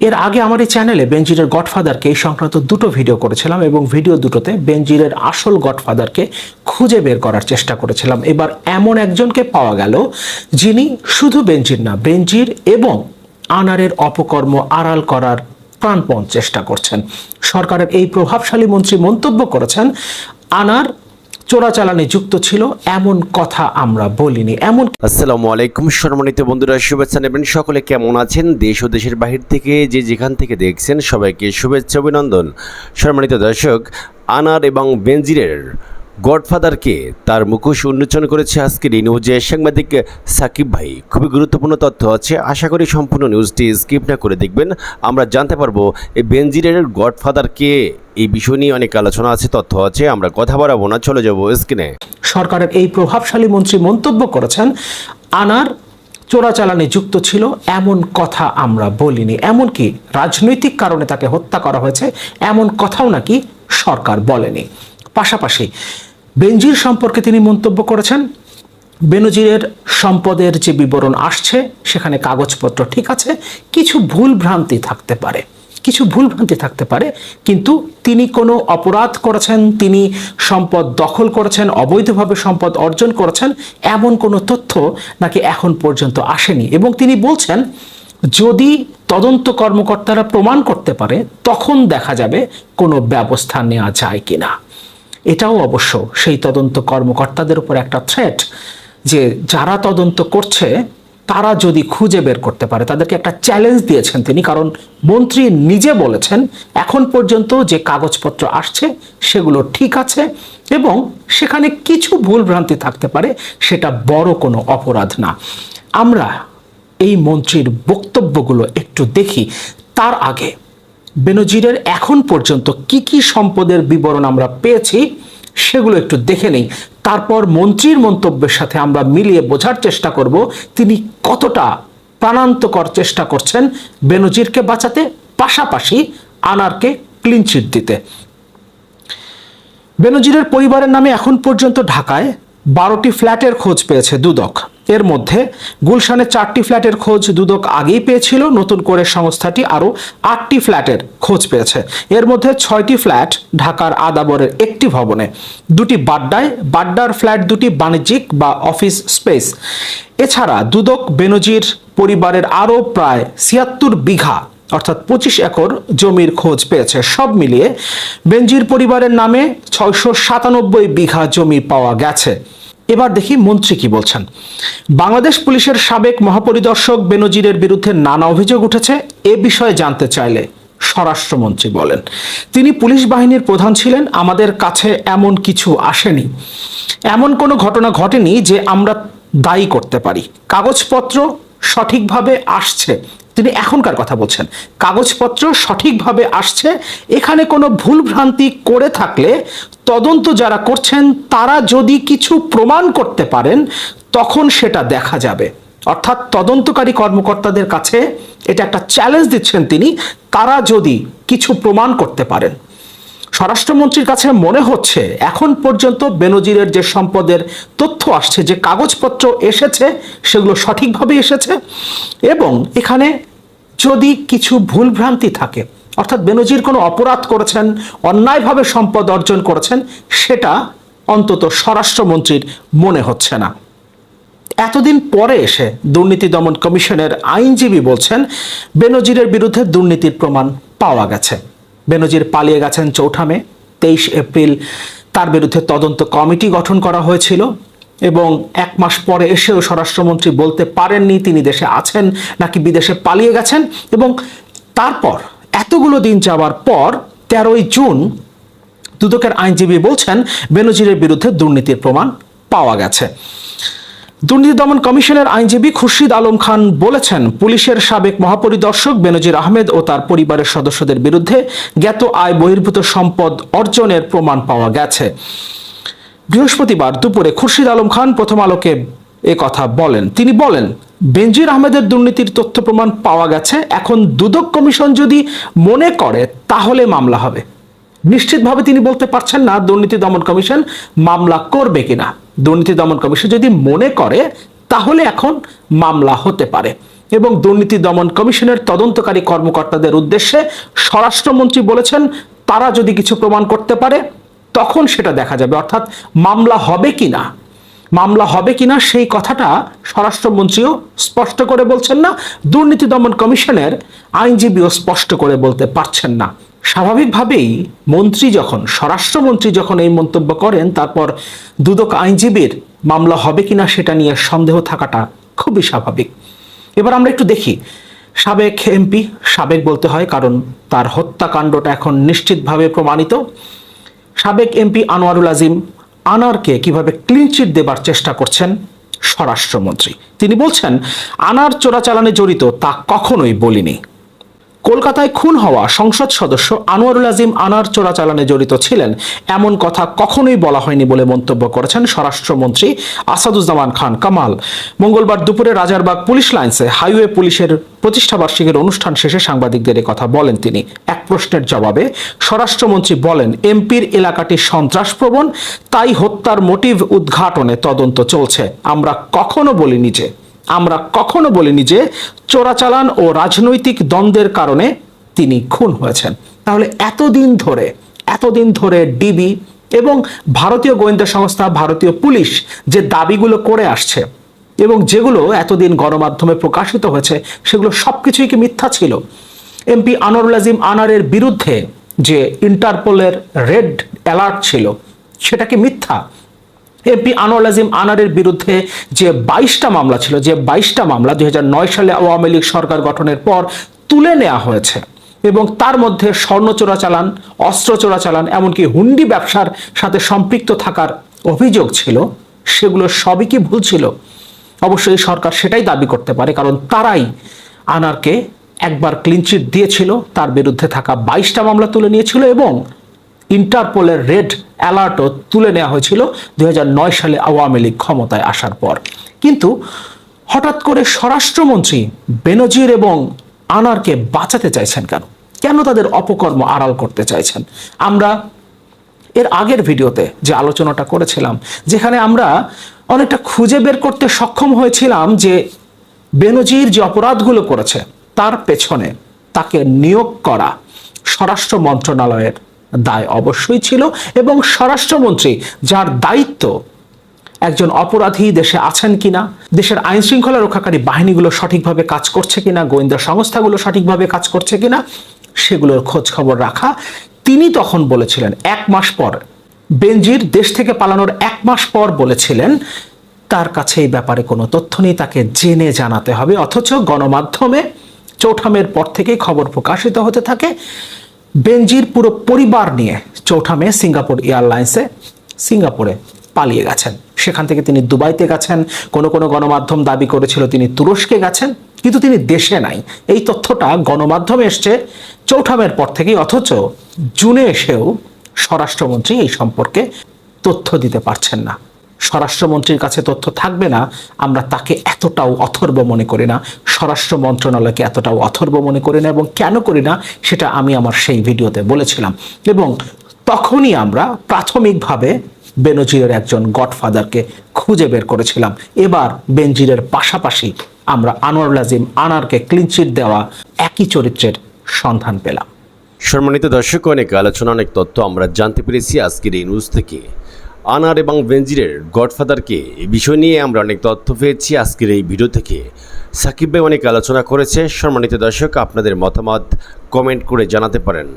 এর আগে আমার এই চ্যানেলে বেনজিরের গডফাদারকে এই সংক্রান্ত দুটো ভিডিও করেছিলাম এবং ভিডিও দুটোতে বেনজিরের আসল গডফাদারকে খুঁজে বের করার চেষ্টা করেছিলাম। এবার এমন একজনকে পাওয়া গেল যিনি শুধু বেনজির না বেনজির এবং আনারের অপকর্ম আড়াল করার প্রাণপণ চেষ্টা করছেন। সরকারের এই প্রভাবশালী মন্ত্রী মন্তব্য করেছেন, আনার চোরাচালানে যুক্ত ছিল, এমন কথা আমরা বলিনি। এমন আসসালামু আলাইকুম, সম্মানিত বন্ধুরা, শুভেচ্ছা নেবেন। সকলে কেমন আছেন? দেশ ও দেশের বাহির থেকে যে যেখান থেকে দেখছেন, সবাইকে শুভেচ্ছা, অভিনন্দন। সম্মানিত দর্শক, আনার এবং বেনজিরের গডফাদারকে তার মুখোশ উন্মোচন করেছে আজকের এই নিউজে সাংবাদিক সাকিব ভাই, খুবই গুরুত্বপূর্ণ তথ্য আছে। আশা করি সম্পূর্ণ নিউজটি স্কিপ না করে দেখবেন। আমরা জানতে পারব, এই বেনজিরের গডফাদারকে এই বিষয় নিয়ে অনেক আলোচনা আছে, তথ্য আছে। আমরা কথা বাড়াবো না, চলে যাব স্ক্রিনে সরকারের এই প্রভাবশালী মন্ত্রী মন্তব্য করেছেন, আনার চোরাচালানে যুক্ত ছিল, এমন কথা আমরা বলিনি। এমনকি রাজনৈতিক কারণে তাকে হত্যা করা হয়েছে, এমন কথাও নাকি সরকার বলেনি। পাশাপাশি বেনজির সম্পর্কে তিনি মন্তব্য করেছেন, বেনজিরের সম্পদের যে বিবরণ আসছে, সেখানে কাগজপত্র ঠিক আছে, কিছু ভুল ভ্রান্তি থাকতে পারে, কিছু ভুল ভ্রান্তি থাকতে পারে, কিন্তু তিনি কোনো অপরাধ করেছেন, তিনি সম্পদ দখল করেছেন, অবৈধভাবে সম্পদ অর্জন করেছেন, এমন কোনো তথ্য নাকি এখন পর্যন্ত আসেনি। এবং তিনি বলছেন, যদি তদন্ত কর্মকর্তারা প্রমাণ করতে পারে, তখন দেখা যাবে কোনো ব্যবস্থা নেওয়া যায় কিনা। এটাও অবশ্য সেই তদন্ত কর্মকর্তাদের উপর একটা থ্রেট যে যারা তদন্ত করছে, তারা যদি খুঁজে বের করতে পারে, তাদেরকে একটা চ্যালেঞ্জ দিয়েছেন তিনি। কারণ মন্ত্রী নিজে বলেছেন, এখন পর্যন্ত যে কাগজপত্র আসছে, সেগুলো ঠিক আছে এবং সেখানে কিছু ভুল ভ্রান্তি থাকতে পারে, সেটা বড় কোনো অপরাধ না। আমরা এই মন্ত্রীর বক্তব্যগুলো একটু দেখি। তার আগে বেনজিরের এখন পর্যন্ত কি কি সম্পদের বিবরণ আমরা পেয়েছি সেগুলো একটু দেখে নেই। তারপর মন্ত্রীর মন্তব্যের সাথে আমরা মিলিয়ে বোঝার চেষ্টা করব, তিনি কতটা প্রাণান্তকর চেষ্টা করছেন বেনজিরকে বাঁচাতে, পাশাপাশি আনারকে ক্লিন চিট দিতে। বেনজিরের পরিবারের নামে এখন পর্যন্ত ঢাকায় বারোটি ফ্ল্যাটের খোঁজ পেয়েছে দুদক। এর মধ্যে গুলশানে চারটি ফ্ল্যাটের খোঁজ দুদক আগেই পেয়েছিল। নতুন করে সংস্থাটি আরও আটটি ফ্ল্যাটের খোঁজ পেয়েছে। এর মধ্যে ছয়টি ফ্ল্যাট ঢাকার আদাবরের একটি ভবনে, দুটি বাড্ডায়, বাড্ডার ফ্ল্যাট দুটি বাণিজ্যিক বা অফিস স্পেস। এছাড়া দুদক বেনজির পরিবারের আরও প্রায় ছিয়াত্তর বিঘা, অর্থাৎ পঁচিশ একর জমির খোঁজ পেয়েছে। সব মিলিয়ে বেনজির পরিবারের নামে ছয়শো সাতানব্বই বিঘা জমি পাওয়া গেছে। এবার দেখি মন্ত্রী কি বলছেন। বাংলাদেশ পুলিশের সাবেক মহাপরিদর্শক বেনজিরের বিরুদ্ধে নানা অভিযোগ উঠেছে, এ বিষয়ে জানতে চাইলে স্বরাষ্ট্রমন্ত্রী বলেন। তিনি পুলিশ বাহিনীর প্রধান ছিলেন, আমাদের কাছে এমন কিছু আসেনি। এমন কোনো ঘটনা ঘটেনি যে আমরা দায়ী করতে পারি। কাগজপত্র সঠিকভাবে আসছে। তিনি এখনকার কথা বলছেন, কাগজপত্র সঠিকভাবে আসছে। এখানে কোনো ভুলভ্রান্তি করে থাকলে তদন্ত যারা করছেন, তারা যদি কিছু প্রমাণ করতে পারেন, তখন সেটা দেখা যাবে। অর্থাৎ তদন্তকারী কর্মকর্তাদের কাছে এটা একটা চ্যালেঞ্জ দিচ্ছেন তিনি, তারা যদি কিছু প্রমাণ করতে পারেন। স্বরাষ্ট্রমন্ত্রীর কাছে মনে হচ্ছে, এখন পর্যন্ত বেনজিরের যে সম্পদের তথ্য আসছে, যে কাগজপত্র এসেছে, সেগুলো সঠিকভাবে এসেছে, এবং এখানে যদি কিছু ভুলভ্রান্তি থাকে অর্থাৎ বেনজির কোনো অপরাধ করেছেন, অন্যায়ভাবে সম্পদ অর্জন করেছেন, সেটা অন্তত স্বরাষ্ট্রমন্ত্রীর মনে হচ্ছে না। এতদিন পরে এসে দুর্নীতি দমন কমিশনের আইনজীবী বলছেন, বেনজিরের বিরুদ্ধে দুর্নীতির প্রমাণ পাওয়া গেছে। বেনজির পালিয়ে গেছেন চৌঠা মে, তেইশ এপ্রিল তার বিরুদ্ধে তদন্ত কমিটি গঠন করা হয়েছিল এবং এক মাস পরে এসেও স্বরাষ্ট্রমন্ত্রী বলতে পারেননি তিনি দেশে আছেন নাকি বিদেশে পালিয়ে গেছেন এবং তারপর এতগুলো দিন যাওয়ার পর তেরোই জুন দুদকের আইনজীবী বলছেন, বেনজিরের বিরুদ্ধে দুর্নীতির প্রমাণ পাওয়া গেছে। দুর্নীতি দমন কমিশনের আইনজীবী খুরশিদ আলম খান বলেছেন, পুলিশের সাবেক মহাপরিদর্শক বেনজির আহমেদ ও তার পরিবারের সদস্যদের বিরুদ্ধে জ্ঞাত আয় বহির্ভূত সম্পদ অর্জনের প্রমাণ পাওয়া গেছে। বৃহস্পতিবার দুপুরে খুরশিদ আলম খান প্রথম আলোকে এ কথা বলেন। তিনি বলেন, বেনজির আহমেদের দুর্নীতির তথ্য প্রমাণ পাওয়া গেছে। এখন দুদক কমিশন যদি মনে করে, তাহলে মামলা হবে। নিশ্চিতভাবে তিনি বলতে পারছেন না দুর্নীতি দমন কমিশন মামলা করবে কিনা। দুর্নীতি দমন কমিশন যদি মনে করে, তাহলে এখন মামলা হতে পারে। এবং দুর্নীতি দমন কমিশনের তদন্তকারী কর্মকর্তাদের উদ্দেশ্যে স্বরাষ্ট্রমন্ত্রী বলেছেন, তারা যদি কিছু প্রমাণ করতে পারে, তখন সেটা দেখা যাবে। অর্থাৎ মামলা হবে কিনা মামলা হবে কিনা সেই কথাটা স্বরাষ্ট্রমন্ত্রীও স্পষ্ট করে বলছেন না। দুর্নীতি দমন কমিশনের আইনজীবীও স্পষ্ট করে বলতে পারছেন না। স্বাভাবিকভাবেই মন্ত্রী যখন, স্বরাষ্ট্রমন্ত্রী যখন এই মন্তব্য করেন, তারপর দুদক আইনজীবীর মামলা হবে কিনা সেটা নিয়ে সন্দেহ থাকাটা খুবই স্বাভাবিক। এবার আমরা একটু দেখি। সাবেক এমপি, সাবেক বলতে হয়, কারণ তার হত্যাকাণ্ডটা এখন নিশ্চিতভাবে প্রমাণিত। সাবেক এমপি আনোয়ারুল আজিম আনারকে কীভাবে ক্লিন চিট দেবার চেষ্টা করছেন স্বরাষ্ট্রমন্ত্রী। তিনি বলছেন, আনার চোরাচালানে জড়িত তা কখনোই বলিনি। কলকাতায় খুন হওয়া সংসদ সদস্য আনোয়ারুল আজিম আনার চোরাচালানে জড়িত ছিলেন। এমন কথা কখনোই বলা হয়নি বলে মন্তব্য করেছেন স্বরাষ্ট্রমন্ত্রী আসাদুজ্জামান খান কামাল। মঙ্গলবার দুপুরে রাজারবাগ পুলিশ লাইন্সে হাইওয়ে পুলিশের প্রতিষ্ঠাবার্ষিকীর অনুষ্ঠান শেষে সাংবাদিকদের কথা বলেন তিনি। এক প্রশ্নের জবাবে স্বরাষ্ট্রমন্ত্রী বলেন, এমপির এলাকাটি সন্ত্রাসপ্রবণ, তাই হত্যার মোটিভ উদ্ঘাটনে তদন্ত চলছে। আমরা কখনো বলিনি যে আমরা কখনো বলিনি যে চোরাচালান ও রাজনৈতিক দ্বন্দ্বের কারণে তিনি খুন হয়েছেন। তাহলে এতদিন ধরে এতদিন ধরে ডিবি এবং ভারতীয় গোয়েন্দা সংস্থা, ভারতীয় পুলিশ যে দাবিগুলো করে আসছে এবং যেগুলো এতদিন গণমাধ্যমে প্রকাশিত হয়েছে, সেগুলো সব কিছুই কি মিথ্যা ছিল? এমপি আনোয়ারুল আজিম আনারের বিরুদ্ধে যে ইন্টারপোলের রেড অ্যালার্ট ছিল, সেটা কি মিথ্যা? এমপি আনোয়ার আজিম আনারের বিরুদ্ধে যে বাইশটা মামলা ছিল, যে বাইশটা মামলা দু হাজার নয় সালে আওয়ামী লীগ সরকার গঠনের পর তুলে নেওয়া হয়েছে এবং তার মধ্যে স্বর্ণ চোরাচালান অস্ত্র চোরাচালান এমনকি হুন্ডি ব্যবসার সাথে সম্পৃক্ত থাকার অভিযোগ ছিল, সেগুলো সবই কি ভুল ছিল? অবশ্যই সরকার সেটাই দাবি করতে পারে, কারণ তারাই আনারকে একবার ক্লিনচিট দিয়েছিল, তার বিরুদ্ধে থাকা বাইশটা মামলা তুলে নিয়েছিল এবং ইন্টারপোলের রেড অ্যালার্টও তুলে নেওয়া হয়েছিল দুই হাজার নয় সালে আওয়ামী লীগ ক্ষমতায় আসার পর। কিন্তু হঠাৎ করে স্বরাষ্ট্রমন্ত্রী বেনজির এবং আনারকে বাঁচাতে চাইছেন কেন? কেন তাদের অপকর্ম আড়াল করতে চাইছেন? আমরা এর আগের ভিডিওতে যে আলোচনাটা করেছিলাম, যেখানে আমরা অনেকটা খুঁজে বের করতে সক্ষম হয়েছিলাম যে বেনজির যে অপরাধগুলো করেছে, তার পেছনে তাকে নিয়োগ করা স্বরাষ্ট্র মন্ত্রণালয়ের দায় অবশ্যই ছিল এবং স্বরাষ্ট্রমন্ত্রী যার দায়িত্ব একজন অপরাধী দেশে আছেন কিনা, দেশের আইন শৃঙ্খলা রক্ষাকারী বাহিনীগুলো সঠিকভাবে কাজ করছে কিনা, গোয়েন্দা সংস্থাগুলো সঠিকভাবে কাজ করছে কিনা, সেগুলোর খোঁজ খবর রাখা। তিনি তখন বলেছিলেন, এক মাস পর, বেনজির দেশ থেকে পালানোর এক মাস পর বলেছিলেন, তার কাছে এই ব্যাপারে কোনো তথ্য নেই, তাকে জেনে জানাতে হবে, অথচ গণমাধ্যমে চৌঠামের পর থেকেই খবর প্রকাশিত হতে থাকে। বেনজির পুরো পরিবার নিয়ে চৌঠা চৌঠামে সিঙ্গাপুর এয়ারলাইন্সে সিঙ্গাপুরে পালিয়ে গেছেন। সেখান থেকে তিনি দুবাইতে গেছেন। কোনো কোনো গণমাধ্যম দাবি করেছিল তিনি তুরস্কে গেছেন, কিন্তু তিনি দেশে নাই। এই তথ্যটা গণমাধ্যমে এসছে চৌঠামের পর থেকেই, অথচ জুনে এসেও স্বরাষ্ট্রমন্ত্রী এই সম্পর্কে তথ্য দিতে পারছেন না। স্বরাষ্ট্রমন্ত্রীর কাছে তথ্য থাকবে না, আমরা তাকে এতটাও অথর্ব মনে করি না। স্বরাষ্ট্র মন্ত্রণালয়কে এতটাও অথর্ব মনে করি না এবং কেন করি না, সেটা আমি আমার সেই ভিডিওতে বলেছিলাম। এবং তখনই আমরা প্রাথমিকভাবে বেনজিরের একজন গডফাদারকে খুঁজে বের করেছিলাম। এবার বেনজিরের পাশাপাশি আমরা আনোয়ারুল আজিম আনারকে ক্লিনচিট দেওয়া একই চরিত্রের সন্ধান পেলাম। সম্মানিত দর্শক, অনেক আলোচনা, অনেক তথ্য আমরা জানতে পেরেছি আজকের এই নিউজ থেকে। আনার এবং বেনজিরের গডফাদারকে এ বিষয় নিয়ে আমরা অনেক তথ্য পেয়েছি আজকের এই ভিডিও থেকে। সাকিব ভাই অনেক আলোচনা করেছে। সম্মানিত দর্শক, আপনাদের মতামত কমেন্ট করে জানাতে পারেন।